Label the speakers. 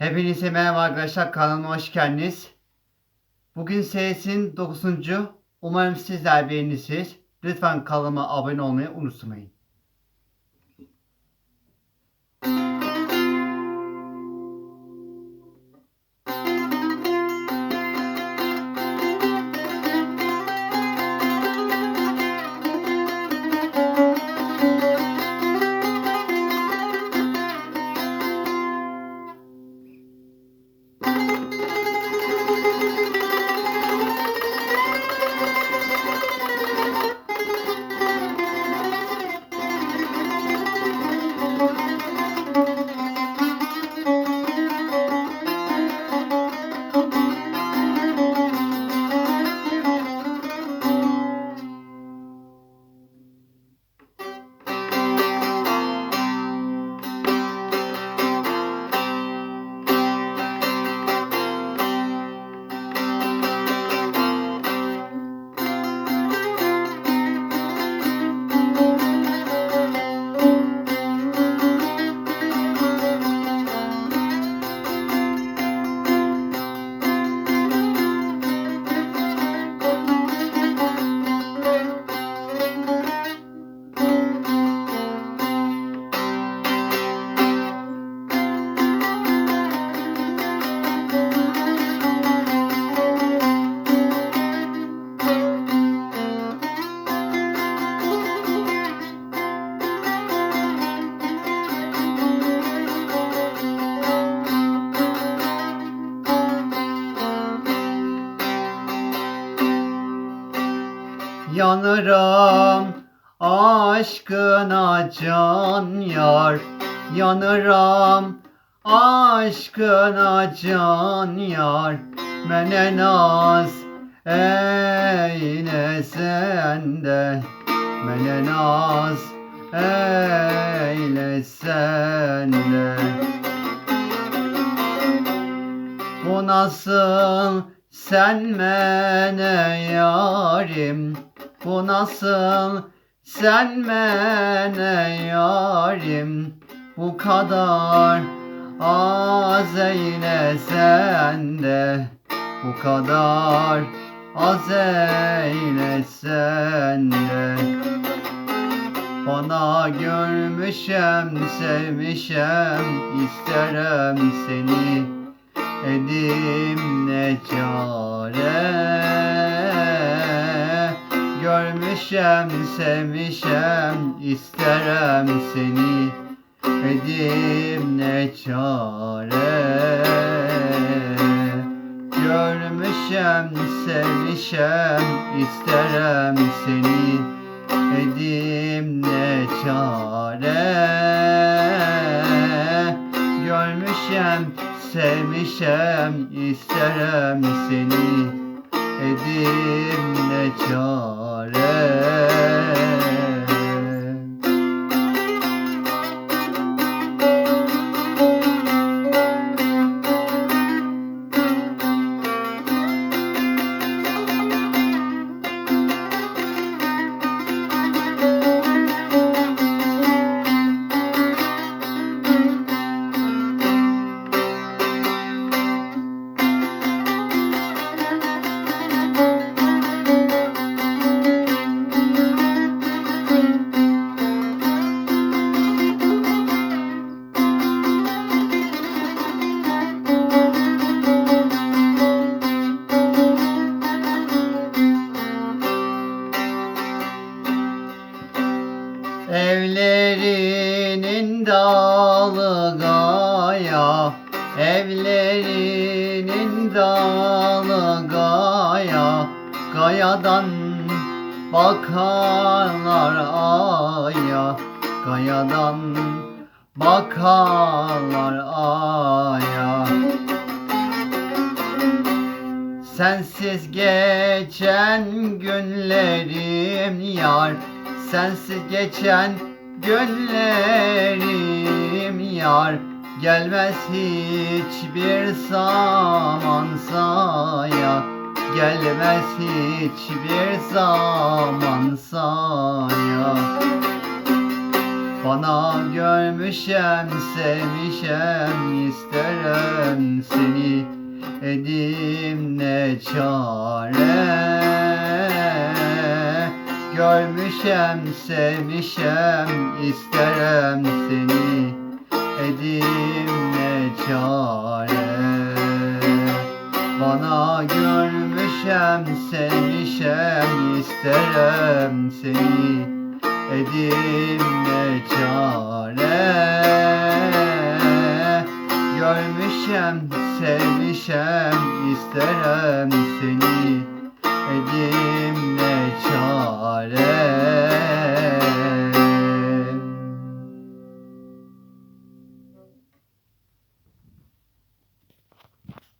Speaker 1: Hepinize merhaba arkadaşlar kanalıma hoş geldiniz. Bugün serisinin 9. Umarım sizler beğenirsiniz. Lütfen kanalıma abone olmayı unutmayın. Yanırım aşkına can yar. Yanırım aşkına can yar. Mene naz eyle sen de Mene naz eyle sen de Bu nasıl sen mene yarim Bu nasıl sen mene yarim? Bu kadar az eyle sen Bu kadar az eyle sen bana görmüşem, sevmişem, isterim seni. Edim ne çare Görmüşem, sevmişem, isterim seni. Edim ne çare. Görmüşem, sevmişem, isterim seni. Edim ne çare. Görmüşem, sevmişem, isterim seni. Edim ne çare Hare Evlerinin dalı gaya Evlerinin dalı gaya. Gayadan bakarlar aya Gayadan bakarlar aya. Sensiz geçen günlerim yar Sensiz geçen günlerim yar Gelmez hiçbir zaman saya. Gelmez hiçbir zaman saya. Bana görmüşem, sevmişem, isterim seni. Edim ne çare Görmüşem, sevmişem, isterim seni. Edim ne çare? Bana görmüşem, sevmişem, isterim seni. Edim ne çare? Görmüşem, sevmişem, isterim seni. Edim